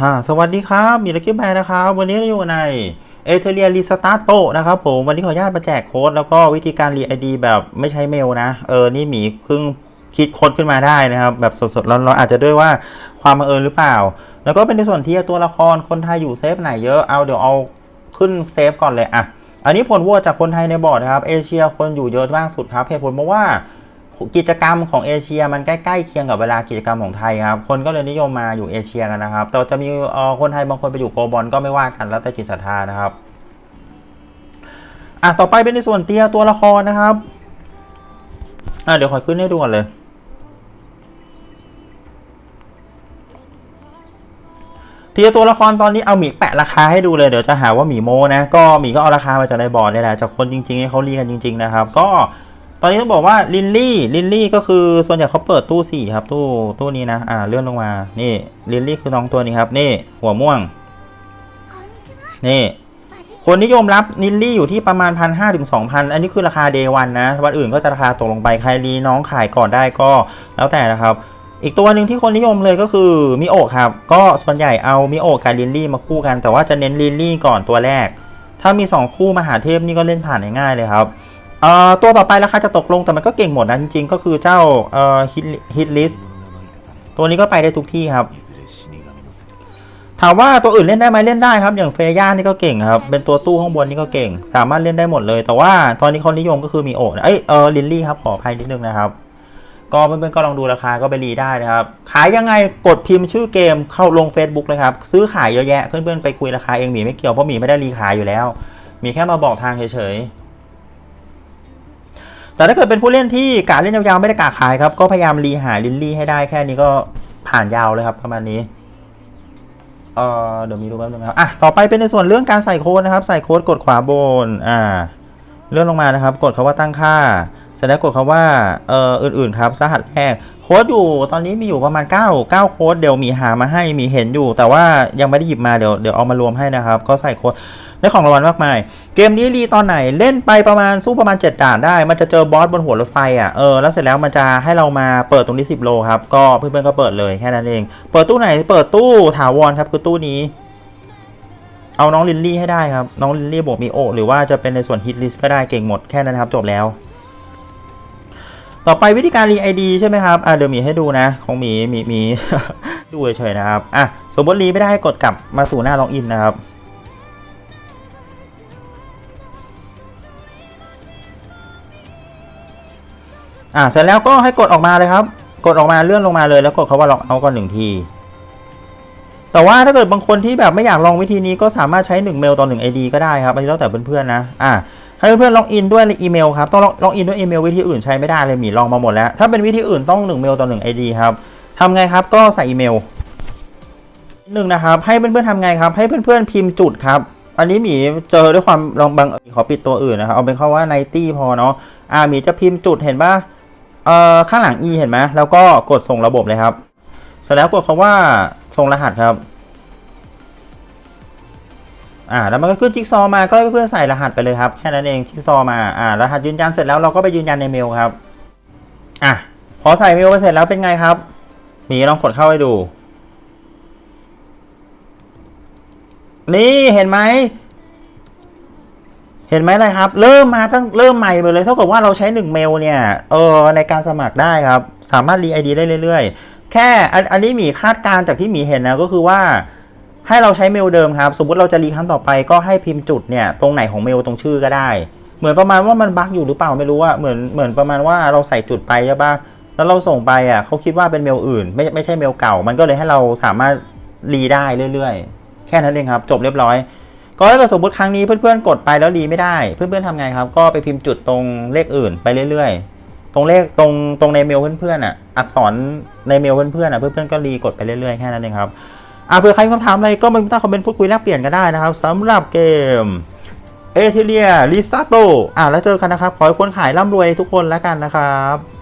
ฮ่าสวัสดีครับ มีลักกี้แบร์นะครับ วันนี้เราอยู่ในเอเทเรียรีสตาร์โตนะครับผม วันนี้ขออนุญาตมาแจกโค้ด แล้วก็วิธีการรีไอดีแบบไม่ใช้เมลนะ เออ นี่หมีเพิ่งคิดค้นขึ้นมาได้นะครับ แบบสดๆร้อนๆอาจจะด้วยว่าความบังเอิญหรือเปล่า แล้วก็เป็นในส่วนที่ตัวละครคนไทยอยู่เซฟไหนเยอะ เอาเดี๋ยวเอาขึ้นเซฟก่อนเลยอะอันนี้ผลโหวจากคนไทยในบอร์ดนะครับ เอเชียคนอยู่เยอะมากสุดครับเหตุผลเพราะว่า กิจกรรมของเอเชียมันใกล้ๆเคียงกับเวลากิจกรรมของไทยครับ คนก็เลยนิยมมาอยู่เอเชียกันนะครับ แต่จะมีเอ่อคนไทยบางคนไปอยู่โกลบอลก็ไม่ว่ากันแล้วแต่จิตศรัทธานะครับ อะต่อไปเป็นในส่วนเตียตัวละครนะครับ อะเดี๋ยวขอขึ้นให้ดูก่อนเลยเทียตัวละครตอนนี้เอาหมีแปะราคาให้ดูเลยเดี๋ยวจะหาว่าหมีโมนะก็หมีก็เอาราคามาจากในบอร์ดนี่แหละจากคนจริงๆให้เขาเรียกันจริง ๆนะครับ ก็ อนนี้ต้องบอกว่าลินลี่ลินลี่ก็คือส่วนใหญ่เขาเปิดตู้สี่ครับตู้ตู้นี้นะอ่าเลื่อนลงมานี่ลินลี่คือน้องตัวนี้ครับนี่หัวม่วงนี่คนนิยมรับนิลลี่อยู่ที่ประมาณพันห้าถึงสองพันอันนี้คือราคาเดวันนะ วันอื่นก็จะราคาตกลงไป ใครรีน้องขายก่อนได้ก็แล้วแต่นะครับ อีกตัวหนึ่งที่คนนิยมเลยก็คือมิโอครับ ก็ส่วนใหญ่เอามิโอกับลินลี่มาคู่กัน แต่ว่าจะเน้นลินลี่ก่อนตัวแรก ถ้ามี 2 คู่มหาเทพนี่ก็เล่นผ่านง่ายๆเลยครับ ตัวต่อไปราคาจะตกลงแต่มันก็เก่งหมดนะจริงๆก็คือเจ้าฮิตลิสตัวนี้ก็ไปได้ทุกที่ครับ ถามว่าตัวอื่นเล่นได้ไหมเล่นได้ครับ อย่างเฟย่านี่ก็เก่งครับ เป็นตัวตู้ข้างบนนี่ก็เก่ง สามารถเล่นได้หมดเลย แต่ว่าตอนนี้คนนิยมก็คือมีโอดเอ้ยเออลินลี่ครับขออภัยนิดนึงนะครับ ก็เพื่อนๆก็ลองดูราคาก็ไปรีได้นะครับ ขายยังไงกดพิมพ์ชื่อเกมเข้าลง Facebook เลยครับ ซื้อขายเยอะแยะเพื่อนๆไปคุยราคาเองหมีไม่เกี่ยวเพราะหมีไม่ได้รีขายอยู่แล้ว มีแค่มาบอกทางเฉยๆ แต่ถ้าเกิดเป็นผู้เล่นที่กาเล่นยาวๆไม่ได้กาขายครับ ก็พยายามรีหาลินลี่ให้ได้แค่นี้ก็ผ่านยาวเลยครับประมาณนี้เอ่อเดี๋ยวมีรูปแป๊บนึงครับอะต่อไปเป็นในส่วนเรื่องการใส่โค้ดนะครับ ใส่โค้ดกดขวาบนอ่าเลื่อนลงมานะครับ กดคาว่าตั้งค่าเสร็จแล้วกดคาว่าเอ่ออื่นๆครับรหัสแรก โค้ดอยู่ตอนนี้มีอยู่ประมาณ 9 9 โค้ดเดี๋ยวมีหามาให้มีเห็นอยู่ แต่ว่ายังไม่ได้หยิบมาเดี๋ยวเดี๋ยวเอามารวมให้นะครับ ก็ใส่โค้ดได้ของรางวัลมากมาย เกมนี้รีตอนไหนเล่นไปประมาณสู้ประมาณ 7 ด่านได้ มันจะเจอบอสบนหัวรถไฟอะเออแล้วเสร็จแล้วมันจะให้เรามาเปิดตรงนี้ 10 โลครับ ก็เพื่อนๆก็เปิดเลยแค่นั้นเอง เปิดตู้ไหนเปิดตู้ถาวรครับคือตู้นี้ เอาน้องลินลี่ให้ได้ครับน้องลินลี่บวกมีโอหรือว่าจะเป็นในส่วนฮิตลิสก็ได้เก่งหมดแค่นั้นครับจบแล้ว ต่อไปวิธีการรีไอดีใช่ไหมครับ อะเดี๋ยวมีให้ดูนะ ของหมีมีมีดูเฉยๆนะครับ อะสมมติรีไม่ได้กดกลับมาสู่หน้าล็อกอินนะครับอะเสร็จแล้วก็ให้กดออกมาเลยครับ กดออกมาเลื่อนลงมาเลยแล้วกดคาว่าล็อกเอาก่อนหนึ่งที แต่ว่าถ้าเกิดบางคนที่แบบไม่อยากลองวิธีนี้ก็สามารถใช้ 1 เมลต่อ1 ID ก็ได้ครับ อันนี้แล้วแต่เพื่อนๆนะ อะ ให้เพื่อนๆล็อกอินด้วยอีเมลครับต้องล็อกอินด้วยอีเมลวิธีอื่นใช้ไม่ได้เลยหมีลองมาหมดแล้ว ถ้าเป็นวิธีอื่นต้อง1เมลต่อ1 ID ครับทำไงครับก็ใส่อีเมลหนึ่งนะครับให้เพื่อนๆทำไงครับ ให้เพื่อนๆพิมพ์จุดครับ อันนี้หมีเจอด้วยความลองบังขอปิดตัวอื่นนะครับเอาเป็นข้าว่าไนตี้พอเนาะอ่าหมีจะพิมพ์จุดเห็นปะเอ่อข้างหลัง e เห็นไหมแล้วก็กดส่งระบบเลยครับ เสร็จแล้วกดคาว่าส่งรหัสครับ อ่าแล้วมันก็ขึ้นจิ๊กซอมาก็ให้เพื่อนใส่รหัสไปเลยครับ แค่นั้นเองจิ๊กซอมาอ่ารหัสยืนยันเสร็จแล้วเราก็ไปยืนยันในเมลครับอะพอใส่เมลไปเสร็จแล้วเป็นไงครับมีลองกดเข้าให้ดู นี่เห็นไหมเห็นไหมเลยครับ เริ่มมาตั้งเริ่มใหม่ไปเลยเท่ากับว่าเราใช้1เมลเนี่ยเออในการสมัครได้ครับ สามารถรีไอดีได้เรื่อย ๆ แค่อันนี้หมีคาดการณ์จากที่หมีเห็นนะก็คือว่า ให้เราใช้เมลเดิมครับ สมมติเราจะรีครั้งต่อไปก็ให้พิมพ์จุดเนี่ยตรงไหนของเมลตรงชื่อก็ได้ เหมือนประมาณว่ามันบั๊กอยู่หรือเปล่าไม่รู้ว่าเหมือนเหมือนประมาณว่าเราใส่จุดไปใช่ปะแล้วเราส่งไปอะเขาคิดว่าเป็นเมลอื่น ไม่ไม่ใช่เมลเก่า มันก็เลยให้เราสามารถรีได้เรื่อยๆ แค่นั้นเองครับ จบเรียบร้อย ก็ถ้าเกิดสมมติครั้งนี้เพื่อนๆกดไปแล้วรีไม่ได้ เพื่อนๆทำไงครับ ก็ไปพิมพ์จุดตรงเลขอื่นไปเรื่อยๆ ตรงเลขตรงตรงในเมลเพื่อนๆอะอักษรในเมลเพื่อนๆอะเพื่อนๆก็รีกดไปเรื่อยๆแค่นั้นเองครับ อ่าเผื่อใครมีคำถามอะไรก็มาใต้คอมเมนต์พูดคุยแลกเปลี่ยนกันได้นะครับสำหรับเกมเอเทเลียรีสตาร์โตอ่าแล้วเจอกันนะครับ ขอให้คนขายร่ำรวยทุกคนแล้วกันนะครับ